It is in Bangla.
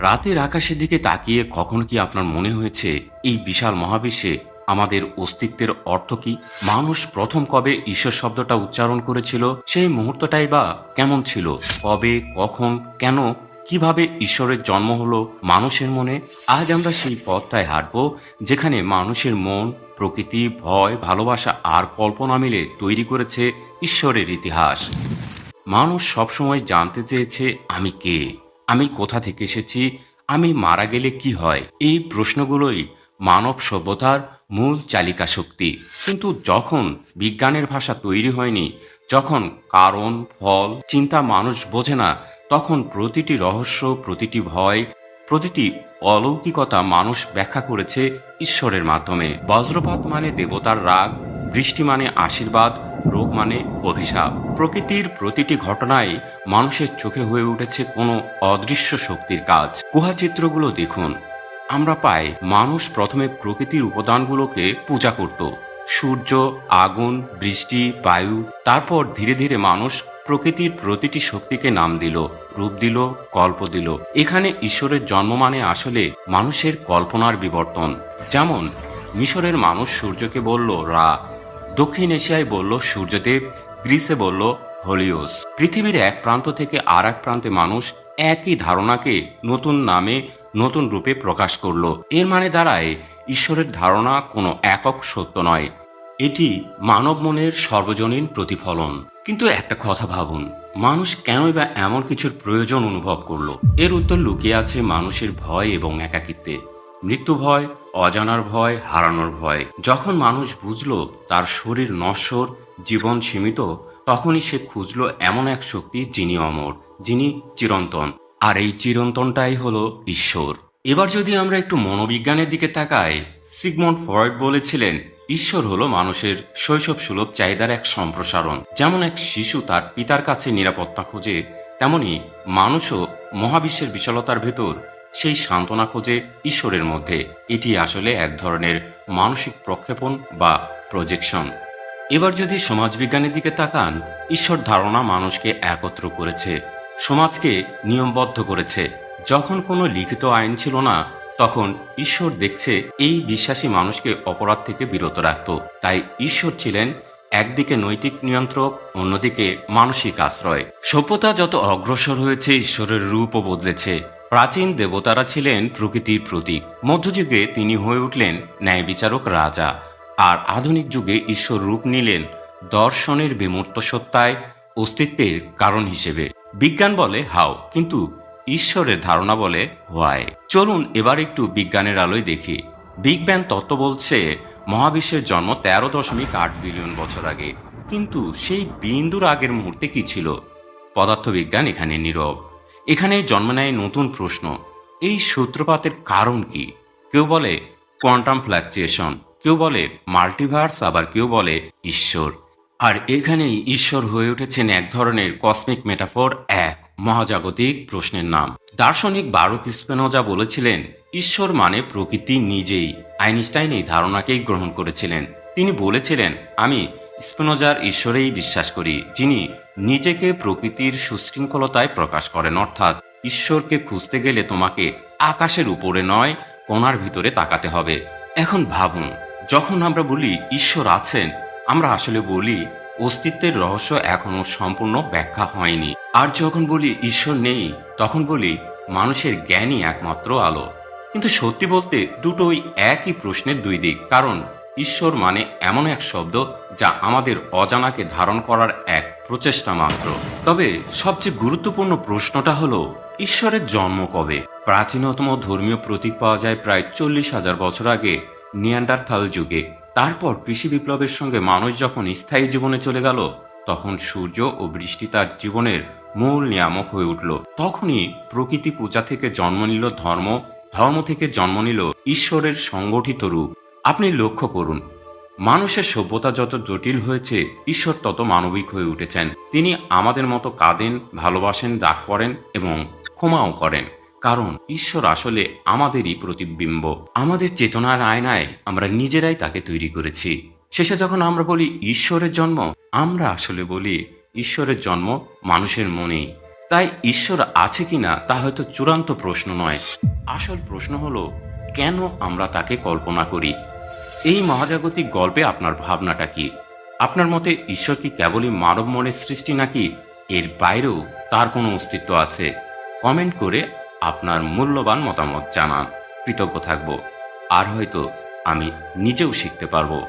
রাতের আকাশের দিকে তাকিয়ে কখনো কি আপনার মনে হয়েছে এই বিশাল মহাবিশ্বে আমাদের অস্তিত্বের অর্থ কি? মানুষ প্রথম কবে ঈশ্বর শব্দটা উচ্চারণ করেছিল, সেই মুহূর্তটাই বা কেমন ছিল? কবে, কখন, কেন, কীভাবে ঈশ্বরের জন্ম হলো মানুষের মনে? আজ আমরা সেই পথটায় হাঁটব, যেখানে মানুষের মন, প্রকৃতি, ভয়, ভালোবাসা আর কল্পনা মিলে তৈরি করেছে ঈশ্বরের ইতিহাস। মানুষ সবসময় জানতে চেয়েছে, আমি কে? আমি কোথা থেকে এসেছি? আমি মারা গেলে কি হয়? এই প্রশ্নগুলোই মানব সভ্যতার মূল চালিকা শক্তি। কিন্তু যখন বিজ্ঞানের ভাষা তৈরি হয়নি, যখন কারণ, ফল, চিন্তা মানুষ বোঝে না, তখন প্রতিটি রহস্য, প্রতিটি ভয়, প্রতিটি অলৌকিকতা মানুষ ব্যাখ্যা করেছে ঈশ্বরের মাধ্যমে। বজ্রপাত মানে দেবতার রাগ, বৃষ্টি মানে আশীর্বাদ রোগ মানে অভিশাপ। প্রকৃতির প্রতিটি ঘটনায় মানুষের চোখে হয়ে উঠেছে কোনো অদৃশ্য শক্তির কাজ। গুহা চিত্রগুলো দেখুন। আমরা পাই মানুষ প্রথমে প্রকৃতির উপাদানগুলোকে পূজা করত। সূর্য, আগুন, বৃষ্টি, বায়ু, তারপর ধীরে ধীরে মানুষ প্রকৃতির প্রতিটি শক্তিকে নাম দিল, রূপ দিল, কল্প দিল। এখানে ঈশ্বরের জন্ম মানে আসলে মানুষের কল্পনার বিবর্তন। যেমন, মিশরের মানুষ সূর্যকে বলল, রা। দক্ষিণ এশিয়ায় বলল সূর্যদেব, গ্রিসে বলল হোলিওস পৃথিবীর এক প্রান্ত থেকে আর এক প্রান্তে মানুষ একই ধারণাকে নতুন নামে, নতুন রূপে প্রকাশ করল। এর মানে দাঁড়ায়, ঈশ্বরের ধারণা কোনো একক সত্য নয়। এটি মানব মনের সর্বজনীন প্রতিফলন। কিন্তু একটা কথা ভাবুন, মানুষ কেনই বা এমন কিছুর প্রয়োজন অনুভব করল? এর উত্তর লুকিয়ে আছে মানুষের ভয় এবং একাকিত্বে। মৃত্যু ভয়, অজানার ভয়, হারানোর ভয়। যখন মানুষ বুঝলো তার শরীর নশ্বর, জীবন সীমিত, তখনই সে খুঁজলো এমন এক শক্তি যিনি অমর, যিনি চিরন্তন। আর এই চিরন্তনটাই হলো ঈশ্বর। এবার যদি আমরা একটু মনোবিজ্ঞানের দিকে তাকাই সিগমন্ড ফ্রয়েড বলেছিলেন, ঈশ্বর হলো মানুষের শৈশব সুলভ চাহিদার এক সম্প্রসারণ। যেমন এক শিশু তার পিতার কাছে নিরাপত্তা খোঁজে, তেমনি মানুষও মহাবিশ্বের বিশালতার ভেতর সেই সান্ত্বনা খোঁজে ঈশ্বরের মধ্যে। এটি আসলে এক ধরনের মানসিক প্রক্ষেপণ বা প্রজেকশন এবার যদি সমাজবিজ্ঞানের দিকে তাকান, ঈশ্বর ধারণা মানুষকে একত্র করেছে, সমাজকে নিয়মবদ্ধ করেছে। যখন কোনো লিখিত আইন ছিল না, তখন ঈশ্বর দেখছে এই বিশ্বাসী মানুষকে অপরাধ থেকে বিরত রাখত। তাই ঈশ্বর ছিলেন একদিকে নৈতিক নিয়ন্ত্রক, অন্যদিকে মানসিক আশ্রয়। সভ্যতা যত অগ্রসর হয়েছে, ঈশ্বরের রূপও বদলেছে। প্রাচীন দেবতারা ছিলেন প্রকৃতির প্রতীক। মধ্যযুগে তিনি হয়ে উঠলেন ন্যায় বিচারক রাজা। আর আধুনিক যুগে ঈশ্বর রূপ নিলেন দর্শনের বিমূর্ত সত্তায় অস্তিত্বের কারণ হিসেবে। বিজ্ঞান বলে হাও, কিন্তু ঈশ্বরের ধারণা বলে হোয়াই। চলুন এবার একটু বিজ্ঞানের আলোয় দেখি। বিগ ব্যাং তত্ত্ব বলছে, মহাবিশ্বের জন্ম তেরো দশমিক আট বিলিয়ন বছর আগে। কিন্তু সেই বিন্দুর আগের মুহূর্তে কি ছিল? পদার্থবিজ্ঞান এখানে নীরব। এখানে জন্ম নেয় নতুন প্রশ্ন। এই সূত্রপাতের কারণ কি? কেউ বলে কোয়ান্টাম ফ্ল্যাকচুয়েশন, কেউ বলে মাল্টিভার্স, আবার কেউ বলে ঈশ্বর। আর এখানেই ঈশ্বর হয়ে উঠেছেন এক ধরনের কসমিক মেটাফোর, এক মহাজাগতিক প্রশ্নের নাম। দার্শনিক বারুক স্পেনোজা বলেছিলেন, ঈশ্বর মানে প্রকৃতি নিজেই, আইনস্টাইন এই ধারণাকেই গ্রহণ করেছিলেন। তিনি বলেছিলেন, আমি স্পেনোজার ঈশ্বরেই বিশ্বাস করি, যিনি নিজেকে প্রকৃতির সুশৃঙ্খলতায় প্রকাশ করেন, অর্থাৎ ঈশ্বরকে খুঁজতে গেলে তোমাকে আকাশের উপরে নয় কোনার ভিতরে তাকাতে হবে। এখন ভাবুন, যখন আমরা বলি ঈশ্বর আছেন, আমরা আসলে বলি অস্তিত্বের রহস্য এখনও সম্পূর্ণ ব্যাখ্যা হয়নি। আর যখন বলি ঈশ্বর নেই, তখন বলি মানুষের জ্ঞানই একমাত্র আলো। কিন্তু সত্যি বলতে দুটোই একই প্রশ্নের দুই দিক। কারণ ঈশ্বর মানে এমন এক শব্দ যা আমাদের অজানাকে ধারণ করার এক প্রচেষ্টা মাত্র। তবে সবচেয়ে গুরুত্বপূর্ণ প্রশ্নটা হলো, ঈশ্বরের জন্ম কবে? প্রাচীনতম ধর্মীয় প্রতীক পাওয়া যায় প্রায় চল্লিশ হাজার বছর আগে, নিয়ান্ডারথাল যুগে। তারপর কৃষি বিপ্লবের সঙ্গে মানুষ যখন স্থায়ী জীবনে চলে গেল, তখন সূর্য ও বৃষ্টি তার জীবনের মূল নিয়ামক হয়ে উঠল। তখনই প্রকৃতি পূজা থেকে জন্ম নিল ধর্ম ধর্ম থেকে জন্ম নিল ঈশ্বরের সংগঠিত রূপ। আপনি লক্ষ্য করুন মানুষের সভ্যতা যত জটিল হয়েছে, ঈশ্বর তত মানবিক হয়ে উঠেছেন। তিনি আমাদের মতো কাঁদেন, ভালোবাসেন, রাগ করেন এবং ক্ষমাও করেন। কারণ ঈশ্বর আসলে আমাদেরই প্রতিবিম্ব। আমাদের চেতনার আয়নায় আমরা নিজেরাই তাকে তৈরি করেছি। শেষে যখন আমরা বলি ঈশ্বরের জন্ম, আমরা আসলে বলি ঈশ্বরের জন্ম মানুষের মনেই। তাই ঈশ্বর আছে কিনা, তা হয়তো চূড়ান্ত প্রশ্ন নয়। আসল প্রশ্ন হলো, কেন আমরা তাকে কল্পনা করি? এই মহাজাগতিক গল্পে আপনার ভাবনাটা কি? আপনার মতে ঈশ্বর কি কেবলই মানব মনের সৃষ্টি নাকি এর বাইরেও তার কোনো অস্তিত্ব আছে? কমেন্ট করে আপনার মূল্যবান মতামত জানান। কৃতজ্ঞ থাকব। আর হয়তো আমি নিজেও শিখতে পারব।